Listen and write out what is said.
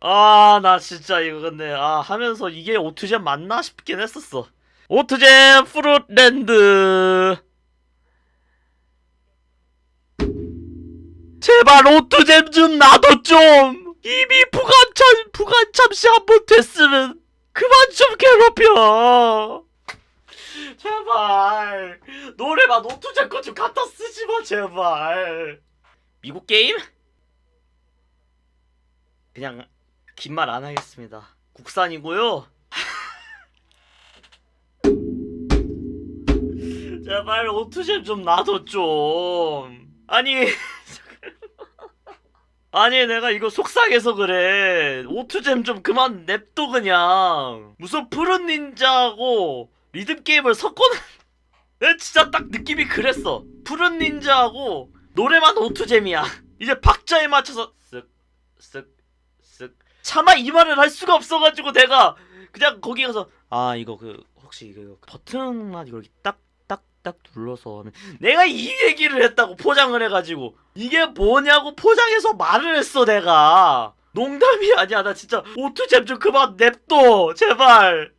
아, 나 진짜 이거 근데 아 하면서 이게 오투잼 맞나 싶긴 했었어. 오투잼 프루트랜드. 제발 오투잼 좀 놔둬 좀. 이미 부관참 부관참 시 한 번 됐으면 그만 좀 괴롭혀. 제발 노래만 오투잼 거좀 갖다 쓰지 마 제발. 미국 게임? 그냥 긴 말 안 하겠습니다. 국산이고요. 제발 오투잼 좀 놔둬 좀. 아니 아니 내가 이거 속상해서 그래. 오투잼 좀 그만 냅둬 그냥. 무슨 푸른 닌자하고 리듬 게임을 섞어놓. 내가 진짜 딱 느낌이 그랬어. 푸른 닌자하고 노래만 오투잼이야. 이제 박자에 맞춰서 쓱쓱 쓱 차마 이 말을 할 수가 없어가지고 내가 그냥 거기 가서 아 이거 그 혹시 이거 버튼만 이렇게 딱딱딱 눌러서 하면 내가 이 얘기를 했다고 포장을 해가지고. 이게 뭐냐고 포장해서 말을 했어 내가. 농담이 아니야. 나 진짜 오투잼 좀 그만 냅둬 제발